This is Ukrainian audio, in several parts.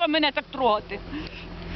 права мене так трогати.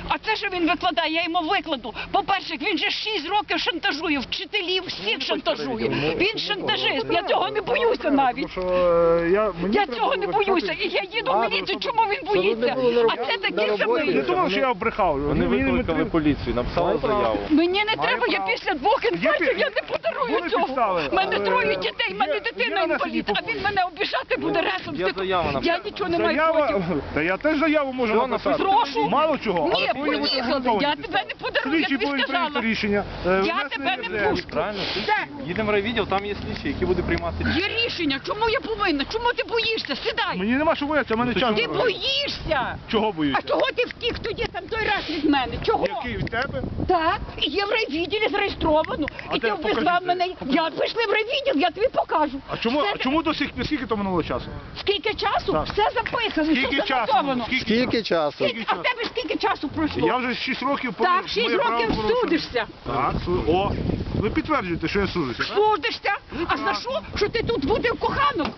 А це, що він викладає, я йому викладу. По-перше, він же 6 років шантажує, вчителів всіх шантажує. Він шантажист, я цього не боюся навіть. Е, я, цього не боюся. І я їду в міліцію, ну, чому він боїться? А це такі Я не думав, що я брехав. Вони викликали поліцію, написали заяву. Мені не треба, я після двох інфарктів я не подарую цього. У мене Е, троє дітей, в мене дитина інвалід, а він мене обіжати буде разом тим. заява Я нічого не маю проти. Та я теж заяву можу написати. Прошу. Мало чого. Ні, поїхали, я тебе не подарую, я тобі сказала. рішення. е, Я тебе не пущу. Правильно? Так. Їдемо в райвідділ, там є слідчі, які будуть приймати рішення. Є рішення, чому я повинна? Чому ти боїшся? Сідай. Мені нема що боятися, в мене Ну, час. Ти боїшся. Чого боюся? А чого ти втік тоді там той раз від мене? Чого? Який від тебе? Так, і є в райвідділі зареєстровано. А і ти обізвав мене. Я пішли в райвідділ, я тобі покажу. А чому, Все- а чому до сих пір скільки то минуло часу? Скільки часу? Так. Все записано, Скільки все часу? занотовано. Скільки часу? Скільки- А в тебе скільки часу пройшло? Я вже 6 років по Так, 6 моє право років порушено. судишся. Так, су- о, ви підтверджуєте, що я судишся. так? Судишся. А за що? Що ти тут будив коханок?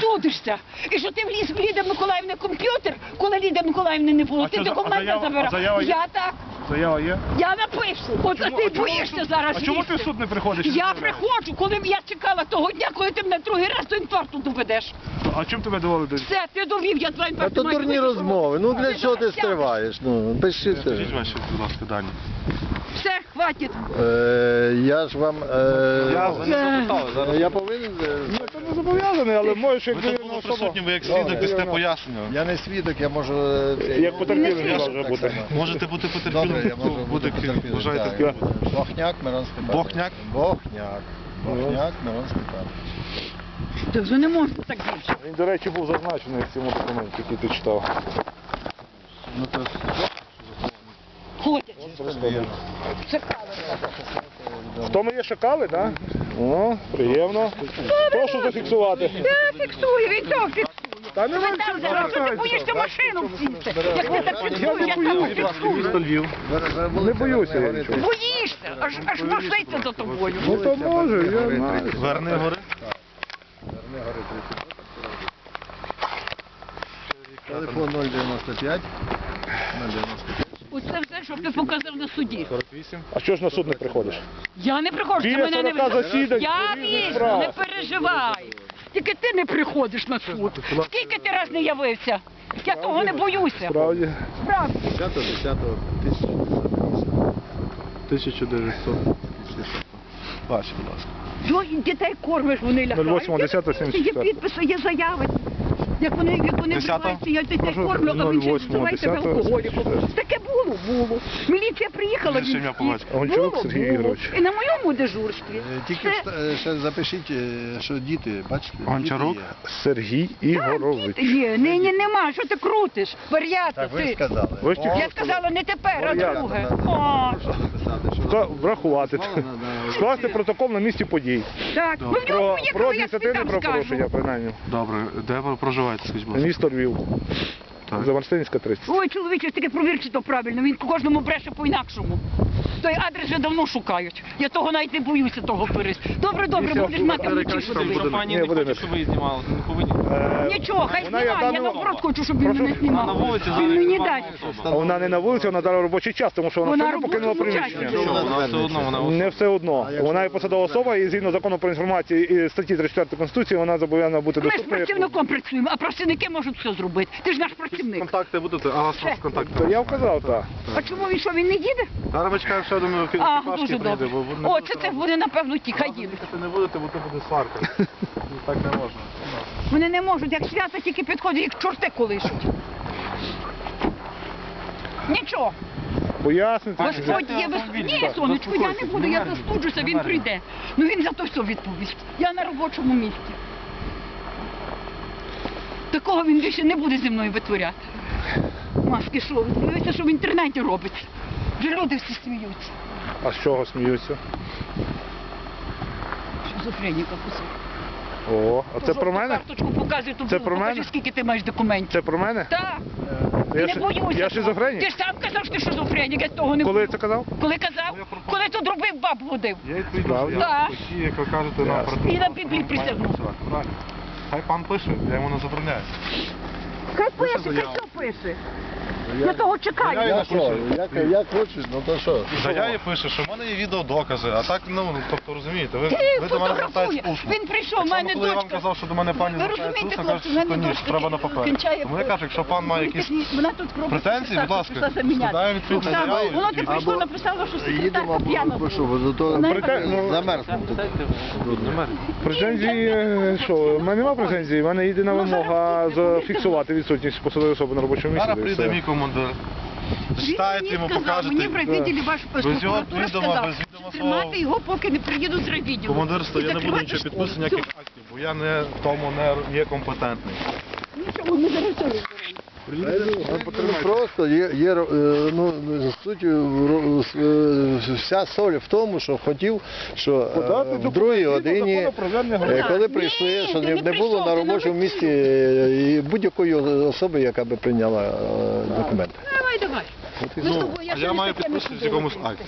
Судишся. І що ти вліз в Ліда Миколаївни комп'ютер, коли Ліда Миколаївни не було. А ти що за- а документи заява- а забирав. заява є? Я так. Заява є? Я напишу. От Чому- ти а боїшся ти- зараз. А чому ти в суд не приходиш? Я приходжу, коли я чекала того дня, коли ти мене другий раз до інфаркту доведеш. А чим тебе довели до Все, ти довів, я два А інфаркту то маю дурні розмови. Ну для чого ти стриваєш? Ну, пиши Скажіть ваші, будь ласка, дані. Все, хватить. Е, Я ж вам... е, Я-. Я повинен... е, Ні, не зобов'язаний, але можеш як Ви тут були присутні, ви як свідок дасте пояснення. Я не свідок, я можу... е, Як потерпілий Не може Так бути. само. Можете бути Добре, я можу бути буде потерпілим. так. Бохняк Мирон Степанович. Бохняк? Бохняк. Бохняк Мирон Степанович. Та вже не можна так більше. Він, до речі, був зазначений в цьому документі, який ти читав. Ну, то. В тому є шакали, так? Ну, приємно. Прошу зафіксувати. Я фіксую, він то фіксує. Та не Ви там зараз, ти боїшся машину всісти. Як ви так фіксуєш, я там фіксую. Не боюся я нічого. Боїшся, аж, аж носиться за тобою. Ну то може, я знаю. Верни гори. Телефон 095. 095. Оце все, що ти показав на суді. 48. А що ж на суд не приходиш? Я не приходжу, ти Біля мене не 40 засідань, Я різних справ. не переживай. Тільки ти не приходиш на суд. Скільки ти раз не явився? Я того не боюся. Справді. Справді. 10 10 1960. Ваші, будь ласка. Що і дітей кормиш, вони лягають. 08, 10, Є підписи, є заяви. Як вони, як вони Десято? вбиваються, я Прошу, кормлю, а ви ще 08, називаєте себе 10, алкоголіком. Таке було, було. Міліція приїхала, він Було, Сергій було. Ігорович. І на моєму дежурстві. Е, Тільки вста- е, ще запишіть, е, що діти, бачите? діти Гончарук? є. Сергій Ігорович. Ні, нині нема, що ти крутиш? Вар'ята Так ви ж ти. сказали. Ви ж тільки Я сказала не тепер, а Вар'ята, друге. да, да. О, Що написати, що- Ска- Врахувати. Мало надо- Скласти протокол на місці подій. Так, ви в Про, нього про поїхали, я тобі адміністративне там правопорушення, скажу. принаймні. Добре, де ви проживаєте, скажіть, будь ласка? Місто Львів. Так. Замарстинська 30. Ой, чоловіче, таке провірчи то правильно, він кожному бреше по-інакшому. Той адрес вже давно шукають. Я того навіть не боюся того перес. Добре, добре, будеш мати вночі Якщо подивитися. компанія Ні, не хоче, щоб ви її знімали, то не повинні. Е, Нічого, хай вона знімає, я даною- наоборот хочу, щоб він мене знімав. Він мені дасть. А вона не на вулиці, вона дала робочий час, тому що вона, Вона все покинула робочий час приміщення. йде. Вона все одно, вона Не все одно. Вона є посадова особа і згідно закону про інформацію і статті 34 Конституції вона зобов'язана бути Ми з доступною. працівником працюємо, а працівники можуть все зробити. Ти ж наш працівник. Контакти будете, а у вас просто контакти. Я вказав, так. А чому він що, він не їде? Зараз ми чекаємо ще один А, екіпаж, дуже який добре. прийде, бо ви не О, це це вони, напевно, ті, їдуть. Їхати не будете, бо то буде сварка. Ну, Так не можна. Вони не можуть, як свято тільки підходять, їх чорти колишуть. Нічого. Пояснити. Господь є без... Ні, сонечко, я не буду, я застуджуся, він прийде. Ну він за то все відповість. Я на робочому місці. Такого він більше не буде зі мною витворяти. Маски що, дивіться, що в інтернеті робиться. Вже люди всі сміються. А з чого сміються? Шизофреніка кусок. О, а це про мене? Карточку показує, то Це про покажи, мене? скільки ти маєш документів. Це про мене? Так, Я, і не ши- боюся. я шизофренік? Ти ж сам казав, що ти шизофренік, я того не Коли я буду. це казав? Коли казав? Коли тут робив баб водив. Я відповідно, Справді? Так. такі, як ви кажете, на Ясно. І на Біблії присягнув. Хай пан пише, я йому не забороняю. Хай пише, хай що пише. Я того чекаю. Я що, як, як хочеш, ну то що? В заяві пише, що в мене є відеодокази, а так, ну, тобто, розумієте, ви, Ти ви до мене фотографує. звертаєтесь усно. Він прийшов, Так в само, мене коли я вам дочка. казав, що до мене пані Ви звертається розумієте, усно, хлопці, в каже, мене що ні, дочка треба на папері. кінчає Тому я кажу, якщо пан має якісь Вона тут претензії, будь ласка, пішла заміняти. складає відповідну заяву. Воно ти прийшло, Або написала, що Їдемо секретарка п'яна. або що, бо зато Вона ну. Претензії, що, в мене немає претензій, в мене єдина Ну, вимога зафіксувати відсутність посадової особи на робочому місці. Зараз і прийде все. мій командир. Зачитаєте мені йому, сказав, Мені в покажете. райвідділі ваш Без його прокуратура відома, сказала, без відома що тримати його, поки не приїду з райвідділу. Командирство, І я не буду закривати нічого школу. підписувати, ніяких актів, бо я не в тому не є компетентний. Нічого, ми зараз цього Ну, Просто є, є е, ну, суть е, вся соль в тому, що хотів, що е, Подати в другій годині, е, громадян. коли Ні, прийшли, що не, було на робочому місці будь-якої особи, яка би прийняла документи. Давай, давай. Я я маю підписувати в якомусь акті.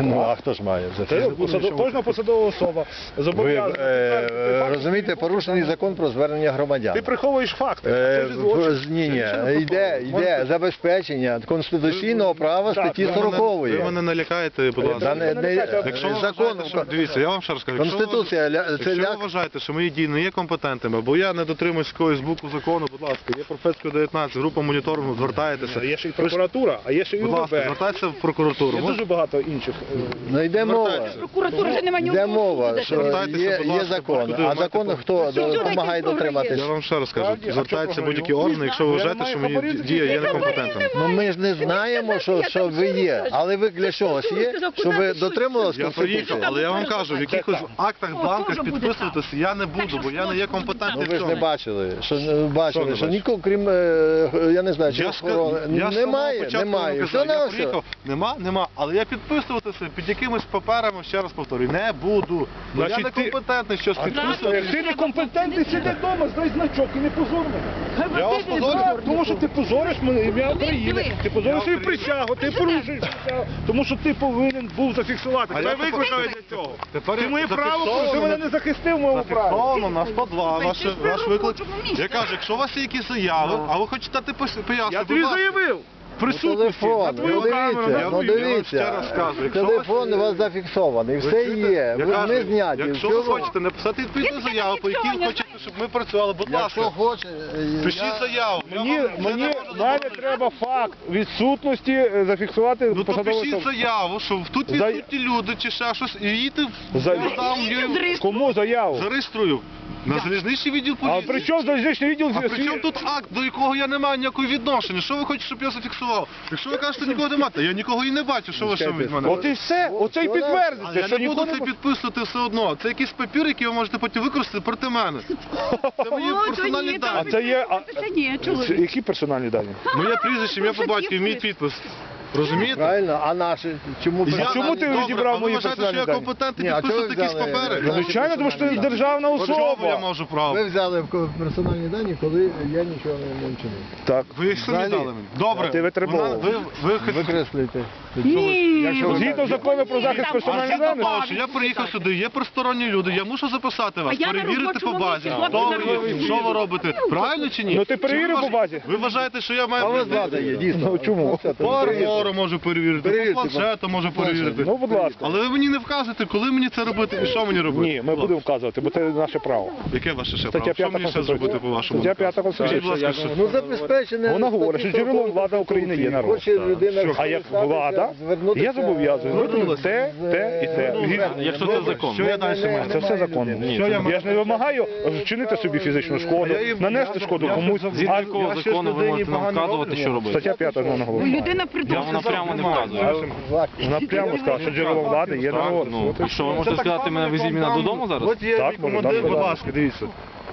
Ну а хто ж має Це посадо- Кожна посадова особа Ви зобов'язана. е, факт. розумієте, порушений закон про звернення громадян. Ти приховуєш факти. Е, Це ж злочин. в- Ні, ні, Це йде, забезпечення конституційного права Так, статті Ви 40. Ви мене не лякаєте, будь Та ласка. не, не, Якщо ви закон, вважаєте, що, дивіться, я вам ще раз кажу, якщо ви- Конституція ля- це Якщо ви ляк. вважаєте, що мої дії не є компетентними, бо я не дотримуюсь якогось боку закону, будь ласка, є Профецької 19, група моніторингу, звертаєтеся. Є ще й прокуратура, а є ще й Будь ласка, звертайтеся в прокуратуру. Є дуже багато інших. е, Ну йде мова. Прокуратура вже немає Йде мова, що є, є закон, а закон хто допомагає якийсь дотриматись? Я вам ще раз кажу, звертайтеся будь-які органи, якщо ви вважаєте, що хабарів, дії є я некомпетентними. Ну ми ж не знаємо, що, що ви є, але ви для чогось є, щоб ви дотримувалися Я приїхав, Конституції. але я вам кажу, в якихось актах, О, бланках підписуватися я не буду, бо я не є Ну компетентний ви в ж не цьому. бачили, що не Що бачили, не що бачили? нікого, крім, е, я не знаю, чи Я, охорони, ска- я з самого немає, початку немає. вам Все на я все. приїхав, нема, нема, але я підписуватися під якимись паперами, ще раз повторюю, не буду. Бо я Значить, не ти- компетентний щось підписувати. ти некомпетентний, сиди вдома, здай значок і не позор мене. Я вас позорю? Так, Тому що ти позориш мене ім'я України. Ти позориш свою присягу, ти порушуєш присягу. Тому що ти повинен був зафіксувати. А Тебе я викликали для цього. Тепер Ти я моє право, зафіксовано ти мене не захистив в моєму праві. Зафіксовано на 102, ваш, ваш виклик. Я кажу, якщо у вас є якісь заяви, а ви хочете дати пояснення, Я тобі заявив. В Присутності, Телефон, на твою ну камеру, дивіться, на я ну твою. вам ще дивіться, раз кажу, якщо телефон у вас зафіксований, все чуєте? є, Я ви кажу, не зняті. Якщо ви все- хочете написати відповідну Я заяву, по якій ви не хочете, щоб ми працювали, будь Якщо ласка, хоче, е, пишіть я- заяву. Я Мені, вам це не мені, можу мене заборонити. треба факт відсутності е, зафіксувати Ну то посадову пишіть особу. заяву, що тут За- відсутні люди чи ще щось, і їдьте, За- я Кому заяву? зареєструю. На залізничний відділ А поліції. при чому залізничний відділ? А при чому тут акт, до якого я не маю ніякого відношення? Що ви хочете, щоб я зафіксував? Якщо ви кажете, нікого немає, то я нікого і не бачу, що ви ще від мене. От і все, оце й Вона- підтвердиться, я що не буду нікого це підписувати все одно. Це якийсь папір, який ви можете потім використати проти мене. Це мої О, то персональні ні, дані. А це є- а- Це ні, чоловік. Які персональні дані? Моє прізвище, я по батькові, мій підпис. Розумієте? Правильно, а наші чому Я- А чому ти Добре, відібрав а ви вважаєте, що я дані? компетентний Ні, а чого ви підписувати якісь взяли, папери? Звичайно, тому що ти державна Чого я особа. можу Ви право? взяли в ко- персональні дані, коли я нічого не, не вчинив. Так. Ви їх самі Взагалі. дали мені. Добре. Ти витребовував. Вона- Ви, ви, Викреслюйте. Ні. Згідно закону про захист персональних даних. що я приїхав сюди, є просторонні люди, я мушу записати вас, я перевірити по базі, хто ви є, що ви робите, правильно чи ні? Ну, ти перевірив ви по базі? Ви вважаєте, що я маю... А у влада є, дійсно. Ну, чому? Оце. По армору можу перевірити, по планшету можу перевірити. Ну, будь ласка. Але ви мені не вказуєте, коли мені це робити і що мені робити. Ні, ми будемо вказувати, бо це наше право. Яке ваше ще право? Що мені ще зробити по вашому? Стаття 5 наказу? Конституції. Скажіть, будь ласка, що... Ну забезпечене. Вона говорить, що джерелом влади України є народ. А як скористатися, влада, звернутися, я зробити те, те і те. ну, Якщо це закон. Що я далі маю? Це все законно. Що я Я ж не вимагаю вчинити собі фізичну шкоду, нанести шкоду комусь. згідно якого закону ви можете нам вказувати, що робити? Стаття 5 знову говорить. Людина придумала. Вона прямо не вказує. Вона прямо сказала, що джерелом влади є народ. Ну, і що, ви можете сказати, мене везіть мене додому зараз? От є Так, командир, будь ласка, дивіться.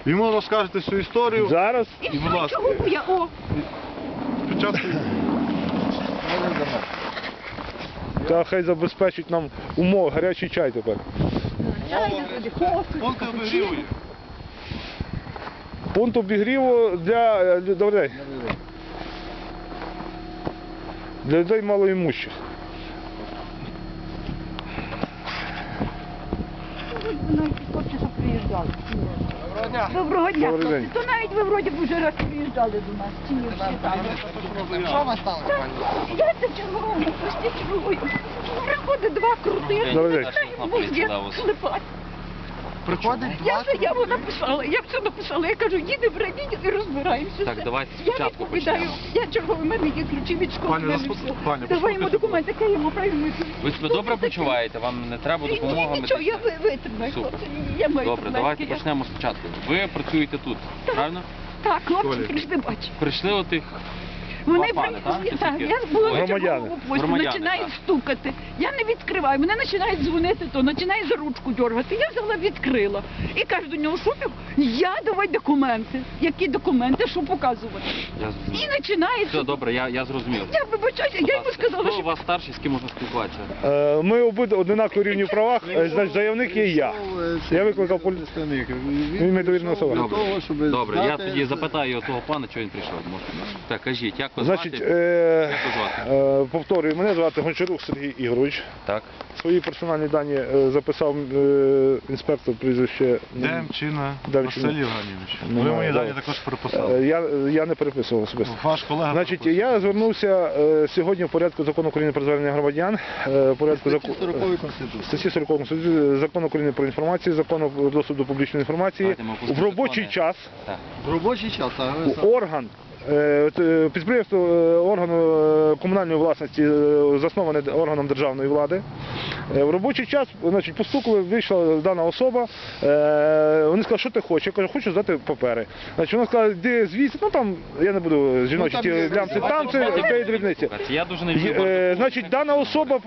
Йому розкажете всю історію. Зараз І будь ласка. чого я? О, Спочатку та хай забезпечить нам умови, гарячий чай тепер. пункти обігріву є. Пункт обігріву для добрий день. Для людей малоімущих. Вона дня. Доброго дня. То навіть ви вроді б вже раз приїжджали до нас, чи ні всі там. Що ви стали, пані? Я це черговому, прості черговою. Приходить два крутих, Добрий день. мозги клепать. Приходить Я заяву написала, я все написала. Я кажу, їдемо в райвідділ і розбираємося. Так, давайте Я спочатку відповідаю, почнемо. я черговий, в мене є ключі від школи. Пані, в мене заспо- все. пані, Давай йому послухайте, документи, яке йому правильно. Ви себе добре почуваєте? Вам не треба Ні, допомога? ні, нічого, я ви- витримаю, Супер. хлопці, я маю Добре, проблемки, давайте я- почнемо спочатку. Ви працюєте тут, правильно? Так, хлопці прийшли, бачу. Прийшли отих Вони Два пани, так? так, я була на Громадяни. починають стукати. Я не відкриваю, мене починають дзвонити, то починає за ручку дергати. Я взяла, відкрила. І кажу до нього, що ти? Я давай документи. Які документи, що показувати? Я І починається. Все добре, я, я зрозумів. Я вибачаюся, я йому сказала, Хто у вас старший, з ким можна спілкуватися? Е, Ми обидва одинакові рівні в правах, е, значить заявник є я. Я викликав полі- представник. Він мій довірена особа. Добре. Добре, я тоді запитаю його того пана, чого він прийшов. Може. Так, кажіть, як Значить, е, е, повторюю, мене звати Гончарук Сергій Ігорович. Так. Свої персональні дані е, записав е, інспектор прізвище. Демчина Демчина. Василь Євгенійович. Ви мої да. дані також Е, переписали. Я, я не переписував особисто. Ваш колега Значить, переписав. я звернувся е, сьогодні в порядку закону України про звернення громадян, е, в порядку Статті закону 40 Конституції. статті 40 Конституції, закону України про інформацію, закону про доступ до публічної інформації Давайте ми опустимо в робочий закони. час Так. В робочий час, а ви орган. Е, е, Підприємство е, органу комунальної власності засноване органом державної влади. В робочий час значить, постукали, вийшла дана особа. Вони сказали, що ти хочеш? Я кажу, хочу здати папери. Значить, вона сказала, де звідси, ну там я не буду жіночі там глянці, там це дрібниці. Я дуже не е, Значить, дана особа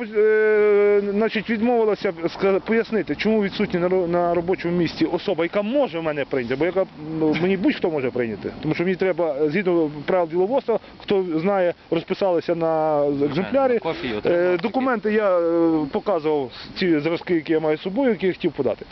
значить, відмовилася пояснити, чому відсутня на робочому місці особа, яка може мене прийняти, бо яка ну, мені будь-хто може прийняти. Тому що мені треба, згідно правил діловодства, хто знає, розписалися на екземплярі. Копії Е, отримали. Документи я е, показував ці зразки, які я маю з собою, які я хотів подати.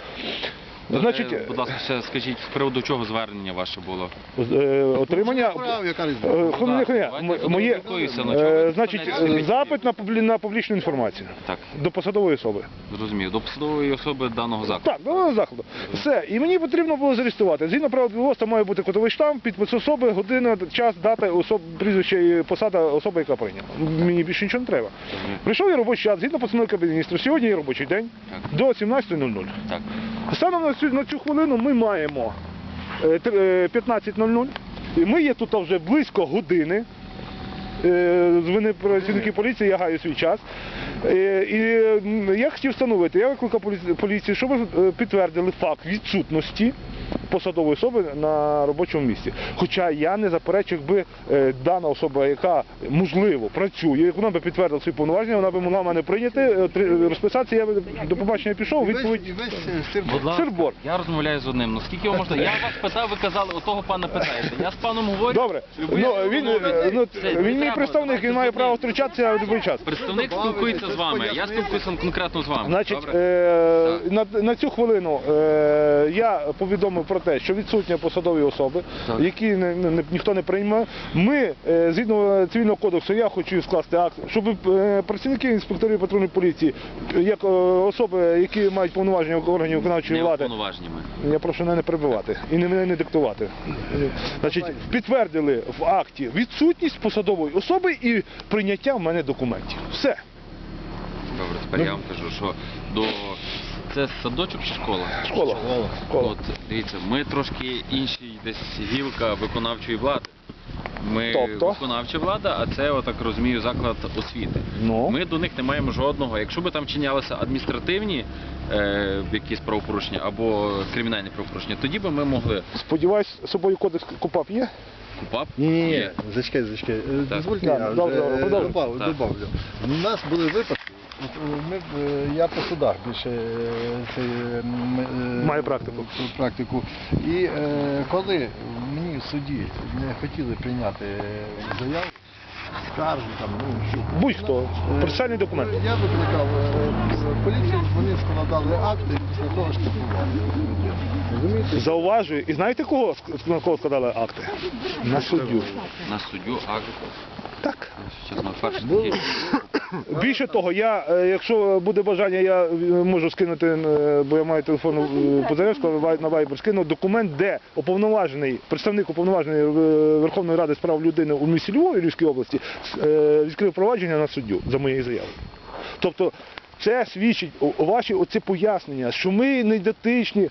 Значить, Е, будь ласка, ще скажіть, з приводу чого звернення ваше було? е, отримання. Прав, яка Е. Давайте М- Моє, ну, е, значить, е, запит на публі- на публічну інформацію Так, до посадової особи. зрозумів. До посадової особи даного закладу. Так, до заходу. Все. І мені потрібно було зареєструвати. Згідно правил діловодства має бути котовий штамп, підпис особи, година, час, дата, особ, прізвище і посада особи, яка прийняла. Мені більше нічого не треба. Прийшов я робочий час, згідно постанови Кабінету міністрів. Сьогодні є робочий день до 17.00. Так. Станом на цю, на цю хвилину ми маємо е, тр- е, 15.00. І ми є тут вже близько години. Е, Вони працівники поліції, я гаю свій час. Е, І я хотів встановити, я викликав поліці- поліцію, щоб е, підтвердили факт відсутності посадової особи на робочому місці. Хоча я не заперечую, якби е, дана особа, яка можливо працює, як вона би підтвердила свої повноваження, вона би могла мене прийняти, е, розписатися, я би до побачення пішов, відповідь. і весь е, сир- Будь ласка, Сирбор. я розмовляю з одним. Ну скільки ви можете? Я вас питав, ви казали, отого пана питаєте. Я з паном говорю. Добре, ну, він, е, ну, він мій представник, він має право втручатися в будь-який час. Представник спілкується з вами. Я спілкуюся конкретно з вами. Значить, е, на, на цю хвилину е, я повідомив про те, що відсутні посадові особи, які не, не- ніхто не приймає. Ми, е, згідно цивільного кодексу, я хочу скласти акт, щоб е, працівники інспекторів патрульної поліції, як е, особи, які мають повноваження органів виконавчої влади, я прошу мене не перебивати і не мене не диктувати. Значить, підтвердили в акті відсутність посадової особи і прийняття в мене документів. Все. Добре, тепер я вам кажу, що до це садочок чи школа? Школа. Школа. От дивіться, ми трошки інший десь гілка виконавчої влади. Ми Тобто? виконавча влада, а це, я так розумію, заклад освіти. Ну. Ми до них не маємо жодного. Якщо би там чинялися адміністративні е, якісь правопорушення або кримінальні правопорушення, тоді би ми могли Сподіваюсь, з собою кодекс КУПАП є? КУПАП. Ні, ні, ні, зачекай, зачекай. Е, Дозвольте, я вже добре, е, добавлю. У нас були випадки, ми, е, я по судах більше е, це, е, Маю практику. практику. І е, коли мені в суді не хотіли прийняти заяву, скаргу там, ну, що. Будь-хто. Процесуальний документ. Я викликав поліцію, вони складали акти і після того штрафували. Зауважую. І знаєте, кого, на кого складали акти? На суддю. На суддю акт. Так. Чесно, такий. Більше того, я, е, якщо буде бажання, я е, можу скинути, е, бо я маю телефон е, Позаревського на Viber, скину документ, де уповноважений, представник уповноваженої Верховної Ради з прав людини у місті Львові, Львівській області, е, відкрив провадження на суддю за моєю заявою. Тобто це свідчить ваші оці пояснення, що ми не дотичні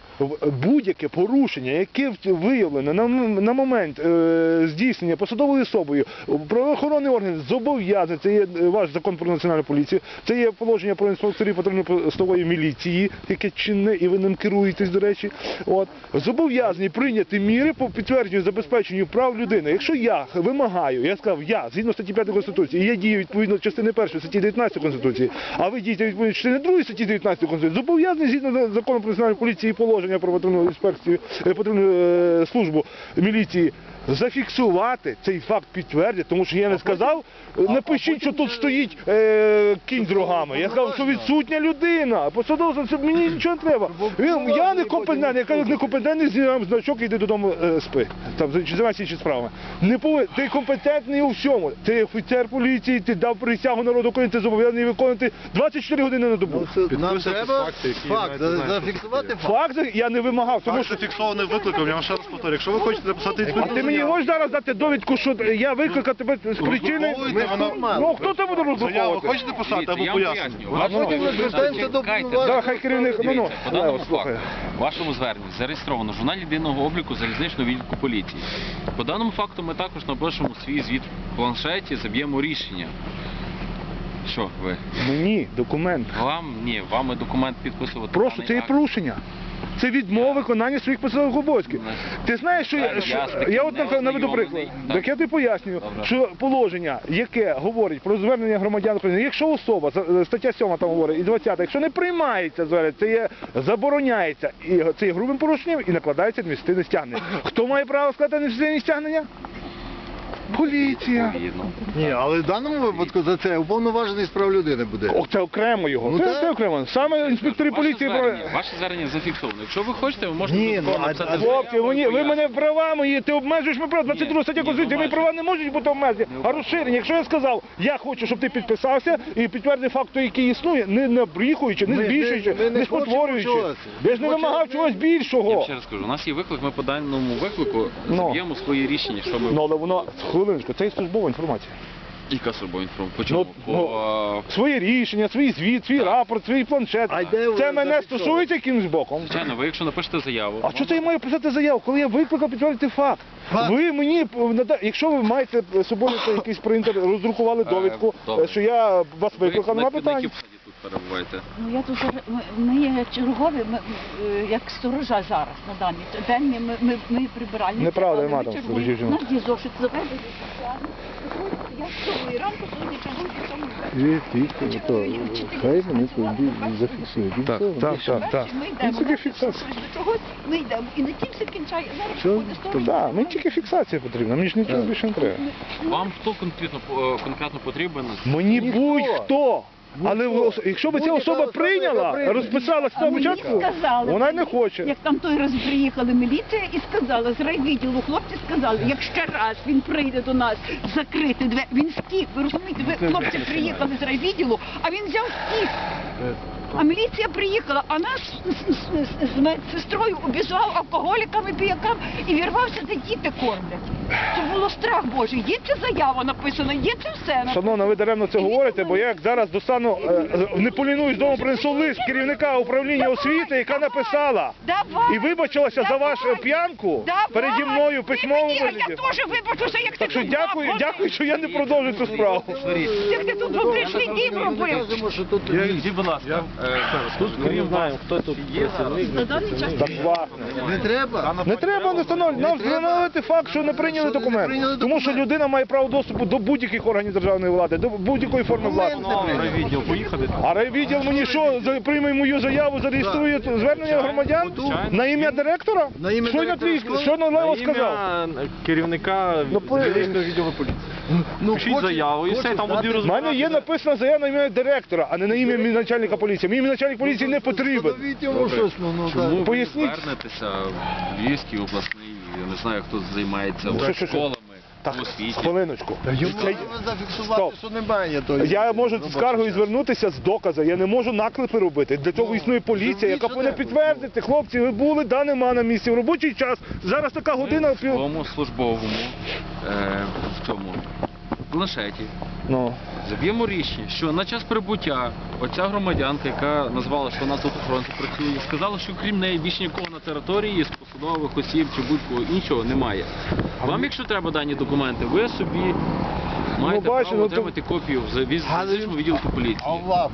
будь-яке порушення, яке виявлено на, на момент е, здійснення посадовою особою, правоохоронний орган зобов'язаний, це є е, ваш закон про національну поліцію, це є положення про інспекторів патрульно-постової міліції, яке чинне, і ви ним керуєтесь, до речі. От зобов'язані прийняти міри по підтвердженню забезпеченню прав людини. Якщо я вимагаю, я сказав, я згідно статті 5 Конституції, я дію відповідно частини 1 статті 19 Конституції, а ви дієте відповідно частини 2 статті 19 Конституції, зобов'язані згідно закону про національну поліцію і положення про патрульну інспекцію, е, патрульну е, службу міліції. Зафіксувати цей факт підтвердити, тому що я не сказав, напишіть, що тут стоїть е, кінь з рогами. Я сказав, що відсутня людина. Посадовця, це мені нічого не треба. Він, я не компетентний, я кажу, некомпетентний, знімаємо значок і йди додому е, спи. Там займайся інші справами. Не повинен. Ти компетентний у всьому. Ти офіцер поліції, ти дав присягу народу України, ти зобов'язаний виконувати 24 години на добу. Ну, це нам Підписати треба факти, які факт, не зафіксувати факт. Факт я не вимагав, тому Тому що що фіксований викликом, я вам ще раз повторю. Якщо ви хочете написати а відповідь, мені можеш зараз дати довідку, що я викликав тебе з причини. Розблоковуйте, вона- Ну хто тебе буде заяву розблоковувати? хочете писати або я вам потім ми звертаємося до Чекайте. Да, хай керівник, ну, ну, Дивіться, по даному слухай. факту, вашому зверненні зареєстровано журнал єдиного обліку залізничного відділку поліції. По даному факту ми також напишемо свій звіт в планшеті, заб'ємо рішення. Що ви? Мені документ. Вам ні, вами документ підписувати. Просто даний це є акт. порушення. Це відмова виконання своїх посадових обов'язків. Ти знаєш, що я, що- я от нав- наведу приклад. Так. Я тобі пояснюю, що положення, яке говорить про звернення громадян України, якщо особа, за- е, стаття 7 там говорить, і 20, якщо не приймається звернення, це є забороняється, і це є грубим порушенням і накладається адміністративне стягнення. Хто має право складати адміністративне стягнення? Поліція. Ні, але в даному випадку за це уповноважений з прав людини буде. О, це окремо його. Ну, це, так. це окремо. Саме інспектори Ваше поліції. звернення, ваше звернення зафіксовано. Якщо ви хочете, ви можете Ні, додатково ну, а- написати а- заяву Хлопці, ви, ні- ви мене права мої, ти обмежуєш мої права, 22 стаття ні, Конституції, мої права не можуть бути обмежені, а розширені. Якщо я сказав, я хочу, щоб ти підписався і підтвердив факт, той, який існує, не набріхуючи, не Ми- збільшуючи, ми- ми не не хочемо спотворюючи. чогось. Я ж не Ми вимагав чогось більшого. вам ще раз кажу, у нас є виклик, ми по даному виклику Ну. заб'ємо свої рішення, що ми... Ну, але воно, хвилиночку, це і службова інформація. Яка службова інформація? По чому? Ну, По, е, Свої рішення, свій звіт, свій рапорт, свій планшет. А де ви Це мене зафіксовано? стосується якимось боком. Звичайно, ви якщо напишете заяву... А що це я маю писати заяву, коли я викликав підтвердити факт? Факт. Ви мені нада- якщо ви маєте з собою якийсь принтер, роздрукували Е, довідку, добре. е, що я вас Ви викликав, на, нема на перебуваєте? Ну я тут ми, ми є чергові, ми е, як сторожа зараз на даний день. Ми, ми, ми прибиральниці. Неправда, але нема ми там сторожів У жінок. нас є зошит заведений. Я з сьомої ранку сьогодні чергую в цьому. Хай вони зафіксують. Так, так, так, так. Ми Ну, йдемо. Нас фіксація. щось до чогось, Ми йдемо. І на тім все кінчає. Зараз Що? приходить сторож. Так, мені тільки фіксація потрібна, мені ж нічого більше не треба. Вам хто конкретно, е, конкретно потрібен? Мені будь-хто. Але якщо б ця особа прийняла, розписалась з А початку, сказали, вона не хоче. Як там той раз приїхала міліція і сказала, з райвідділу хлопці сказали, як ще раз він прийде до нас закрити двері, він стік, ви розумієте, ви хлопці приїхали з райвідділу, а він взяв стік. А міліція приїхала, а нас з, з- з- з медсестрою обізвав алкоголіками, піякам і вірвався, де діти кормлять. Це було страх Божий. Є ця заява написана, є це все. Шановна, ви даремно це говорите, бо я як зараз достану, е, е, не полінуюсь дому, принесу лист керівника управління освіти, яка написала Давай, і вибачилася за вашу давай, п'янку давай. переді мною Ти письмово мені, а вигляді. Я теж вибачуся, як ти Так що тут дякую, баб, дякую, що я не продовжую цю справу. Як ти тут ви прийшли дім робив? Скажіть, будь ласка, тут крім вас, хто тут є? На даний час не треба. Не треба не встановлювати. Нам встановити факт, що не прийняли документ. Тому що людина має право доступу до будь-яких органів державної влади, до будь-якої форми поїхати. А райвідділ мені що, прийме мою заяву, зареєструє звернення громадян на ім'я директора? Що на твій, що на Лео сказав? керівника Ну, відділу поліції. Ну, Пишіть хоче- заяву і хоче все, там здати- буде У мене є написана заява на ім'я директора, а не на ім'я начальника поліції. Мій начальник поліції не потрібен. Встановіть йому щось, ну, ну, Чому ви Поясніть. звернетеся в Львівський обласний, я не знаю, хто займається Ну, що, що, що? школами. Так, у хвилиночку. Це- Стоп. що немає. То Я можу з скаргою звернутися з доказу. Я не можу наклепи робити. Для цього існує поліція, яка повинна підтвердити. Хлопці, ви були, да, нема на місці. В робочий час. Зараз така година. в своєму службовому е, в цьому планшеті Ну. заб'ємо рішення, що на час прибуття оця громадянка, яка назвала, що вона тут у фронті працює, сказала, що крім неї більше нікого території з посадових осіб чи будь-кого іншого немає. Вам, якщо треба дані документи, ви собі маєте бачу, право ну, то- отримати копію в залізничному відділку поліції. А в лавці,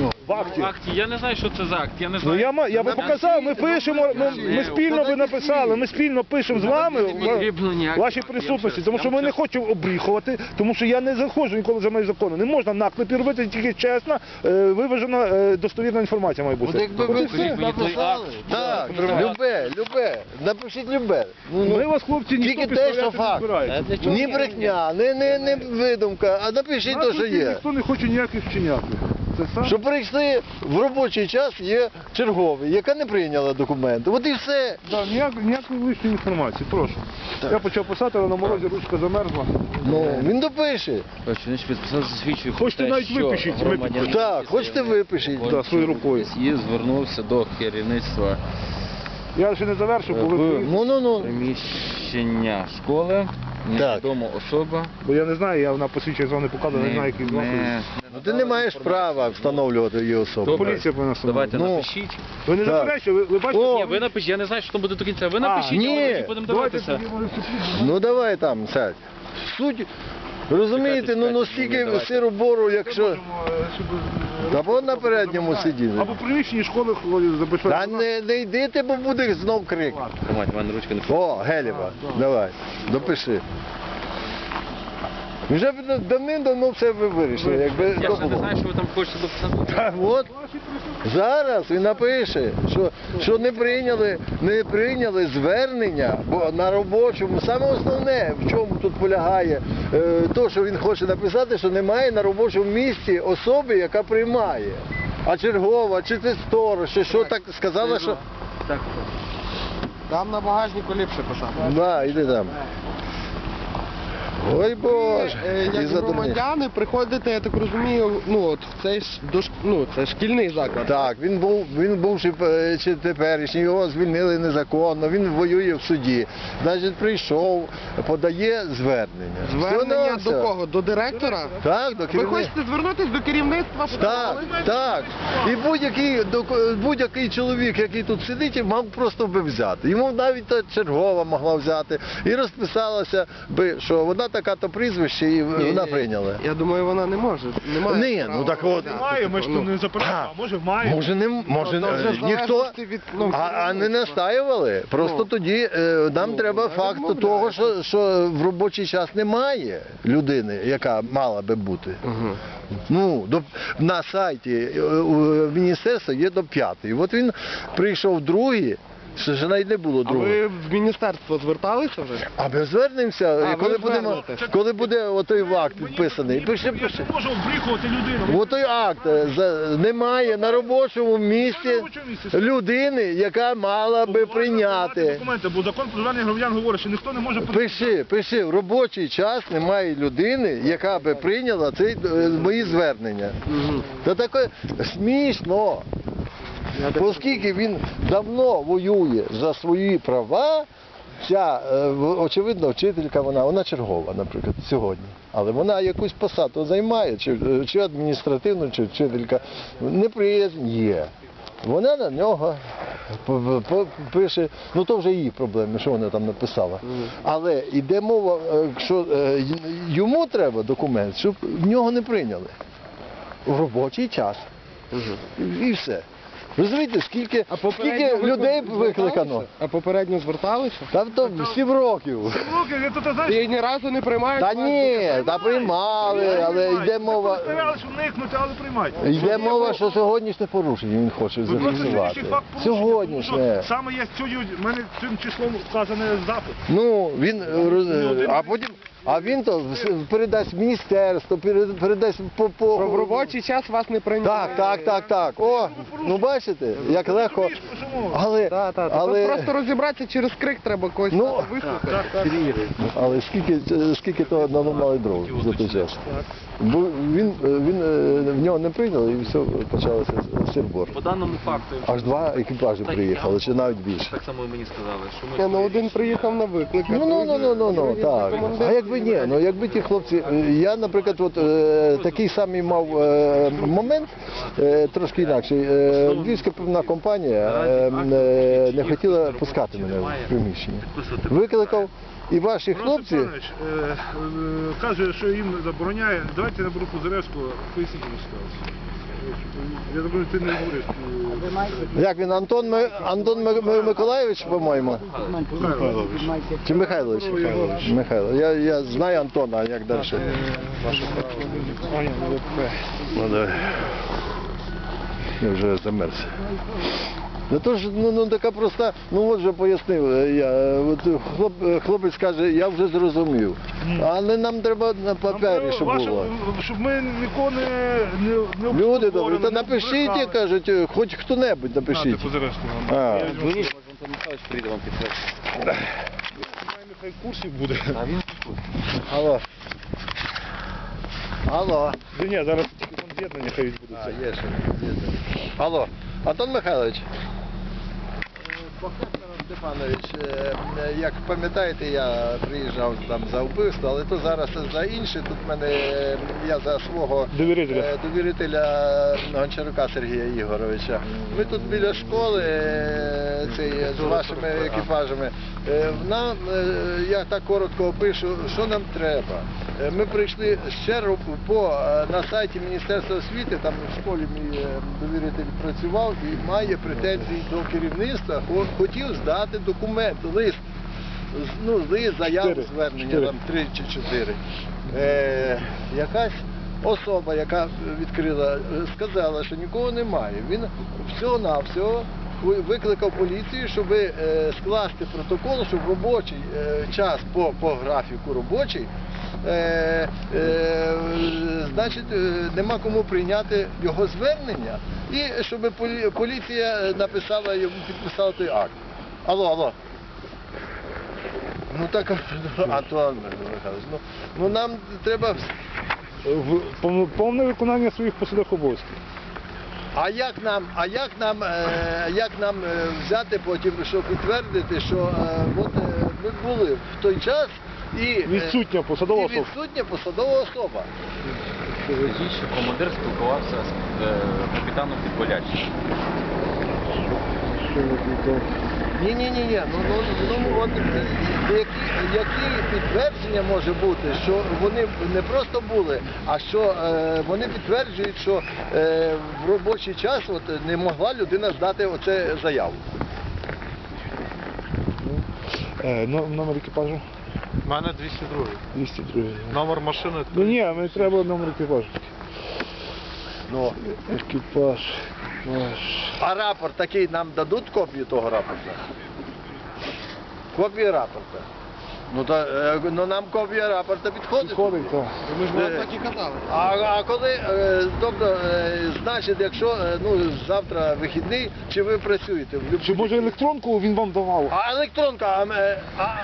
ну, В акті. В акті я не знаю, що це за акт. Я не Ну знаю. я, ма- я би показав, ми пишемо, ми, ми спільно би написали, ми спільно пишемо з вами в вашій присутності, тому що ми не хочемо обріхувати, тому що я не заходжу ніколи за межі закону. Не можна наклепі робити, тільки чесна, е, виважена, е, достовірна інформація має От бути. якби ви все все. мені той написали. акт. Так, любе, любе. Напишіть любе. Ну, ну, Ми вас, хлопці, ніхто Тільки те, що підставляти не факт. збирається. Ні брехня, не, не, не видумка, а напишіть те, що є. Ніхто не хоче ніяких вчиняти. Це сам. Що прийшли в робочий час є черговий, яка не прийняла документи. От і все. Да, ніяк, ніякої лишньої інформації, прошу. Я почав писати, але на морозі ручка замерзла. Ну, він допише. Значить, підписав засвідчую Хочете про те, навіть що випишіть, ми громадянин підпишемо. Так, хочете випишіть. Да, своєю рукою. І звернувся до керівництва Я ще не завершив, бо, ви, Е, Ну, ну, ну. приміщення школи. Невідома особа. бо я не знаю, я на посвідчення зони не показував, не знаю, який знак. Ну, ти не маєш права встановлювати її особу. Добре. Поліція повинна Давайте Ну. напишіть. Ви не Так. заперечуєте, ви, ви бачите? О, Ні, ви напишіть, я не знаю, що там буде до кінця. Ви напишіть, ні. а ми тоді будемо Давайте дивитися. тоді, може, вступіть. Ну давай там, сядь. Суть, розумієте, ну, ну стільки сиру бору, якщо... Е, Та бо на передньому сиділи. Або приміщенні школи запишуть. Та не, не йдите, бо буде знов крик. Тримайте, в мене ручка не О, Гелєва, давай, допиши. Вже б давним-давно все ви вирішили, якби Я то ще не було. знаю, що ви там хочете дописати. Та От зараз він напише, що, що не прийняли, не прийняли звернення, бо на робочому, саме основне, в чому тут полягає, е, то, що він хоче написати, що немає на робочому місці особи, яка приймає. А чергова, чи це сторож, чи що так сказала, що. Там на багажнику ліпше писати. Да, іди там. Ой Боже, Е, і Як за громадяни приходите, я так розумію, ну от в цей ж дош... ну, це шкільний заклад. Так, він був, він був ще, е, чи теперішній, його звільнили незаконно, він воює в суді. Значить, прийшов, подає звернення. Звернення Все, до кого? До директора? Так, до Ви хочете звернутися до керівництва Так, школи? так. І будь-який, будь-який чоловік, який тут сидить, мав просто би взяти. Йому навіть та чергова могла взяти. І розписалася би, що вона така-то прізвище, і вона прийняла. Я думаю, вона не може. Немає Ні, права ну так от. Немає, ми ж тут не заперечуємо, а може має. Може, не може Ну, то е, в ніхто. залежності від, ну, А, а не настаювали. Просто Ну. тоді е, нам Ну, треба не факт відмовляють. того, що, що в робочий час немає людини, яка мала би бути. Ну, до, на сайті е, у міністерства є до п'ятої. От він прийшов другий, ще ж навіть не було А другого. ви в міністерство зверталися вже? А ми звернемося, А, і ви коли будемо, звернетесь. коли буде отой акт підписаний. Пиши, Я пиши. не можу обріхувати людину. Отой акт е, за- немає на робочому місці робочому місці. людини, яка мала би прийняти. Документи, бо закон про звернення громадян говорить, що ніхто не може Пиши, пиши, в робочий час немає людини, яка би прийняла ці мої звернення. Та таке смішно. Оскільки він давно воює за свої права, ця, е, очевидно, вчителька, вона, вона чергова, наприклад, сьогодні. Але вона якусь посаду займає, чи, е, чи адміністративну, чи вчителька. Неприязнь є. Вона на нього пише, ну то вже її проблеми, що вона там написала. Але йде мова, е, що йому треба документ, щоб в нього не прийняли. В робочий час. І все. Розумієте, скільки, А скільки людей викликано? А попередньо зверталися? Та то сім років. Руки, я тут, знаєш, І ні разу не приймають? Та ні, та приймали, але йде мова. Старалися уникнути, але приймають. Йде мова, що сьогоднішнє порушення він хоче Ви просто зафіксувати. сьогоднішній факт порушення, тому Сьогоднішнє. що Саме є сьогодні, в мене цим числом вказане запит. Ну, він е, роз- а потім, А він то передасть в міністерство, передасть по по в робочий час вас не прийняли. Так, так, так, так. О, ну бачите, як легко. Але, Так, так. але, просто розібратися через крик треба когось Ну, вислухати. але скільки, скільки того наламали дров за той час? Бо він, він е, в нього не прийняли і все почалося сирбор. По даному факту, Аж два екіпажі приїхали, чи навіть більше. так само і мені сказали, що ми ну один приїхав на виклик. Ну, ну, ну, ну, ну, ну, так. А якби ні, ну якби ті хлопці, е, я, наприклад, от е, такий самий мав е, момент, е, трошки інакший. Е, Львівська пивна компанія е, е, не хотіла пускати мене в приміщення. Викликав, і ваші хлопці. Панович, е, е, каже, що їм забороняє. Давайте на Бруху Пузиревського, поясніть йому ситуацію. Я думаю, ти не говориш. е, Як він Антон Ми- Антон Ми- Ми- Миколаївич, по-моєму? Чи Михайлович? Михайло. Я, я знаю Антона, а як далі? Добре. Ну давай. Я вже замерз. Ну то ж ну, ну така проста, ну от же пояснив е, я. От хлоп, е, хлопець каже, я вже зрозумів. Але нам треба на папері, щоб Ваше- було. Щоб ми нікого не, не, не Люди добрі, обговорювали, то напишіть, кажуть, е, хоч хто-небудь напишіть. А. Я візьму. Може Антон Михайлович прийде вам підтвердити. Нехай в курсі буде. А він Алло. Алло. Ні, зараз тільки з'єднання хай відбудеться. А, є ще. Алло, Антон Михайлович. Професор Степанович, е, як пам'ятаєте, я приїжджав там за вбивство, але то зараз за інше. Тут мене я за свого Довірителя. е, довірителя Гончарука Сергія Ігоровича. Ми тут біля школи е, цей, з вашими екіпажами. Нам, я так коротко опишу, що нам треба. Е, Ми прийшли ще ру- по е, на сайті Міністерства освіти, там в школі мій е, довіритель працював і має претензії до керівництва, хотів здати документ, лист, ну, лист, заяву, звернення, там три чи чотири. Е, якась особа, яка відкрила, сказала, що нікого немає. Він всього-навсього викликав поліцію, щоб скласти протокол, щоб робочий час по, по графіку робочий, е, е, значить, е, нема кому прийняти його звернення, і щоб поліція написала йому, підписала той акт. Алло, алло. Ну так, Антон Михайлович, ну, ну нам треба. В повне виконання своїх посадових обов'язків. А як нам, а як нам, е, як нам е, взяти потім, щоб підтвердити, що е, от, е, ми були в той час і е, Відсутня посадова і особа. відсутня посадова особа. Скажіть, що командир спілкувався з е, капітаном Підболячим. Ні, ні, ні, ні. Ну, ну, ну от е, які, які підтвердження може бути, що вони не просто були, а що е, вони підтверджують, що е, в робочий час от, не могла людина здати оце заяву. Е, но- номер екіпажу? У мене 202. 202. Номер машини Ну ні, мені треба номер екіпажу. Ну, Екіпаж. А рапорт такий нам дадуть копію того рапорта? Копію рапорта. Ну, то, е, ну нам копія рапорта підходить. Підходить, так. Ми ж Е, вам так і казали. А, а коли, е, тобто, е, значить, якщо е, ну, завтра вихідний, чи ви працюєте? В люб- Чи може електронку він вам давав? А електронка, а, е, а?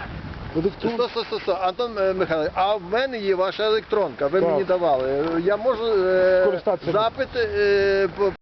Сто, сто, сто, сто. Антон е, Михайлович, а в мене є ваша електронка, ви Так. мені давали. Я можу е, Скористатися. запит е, по-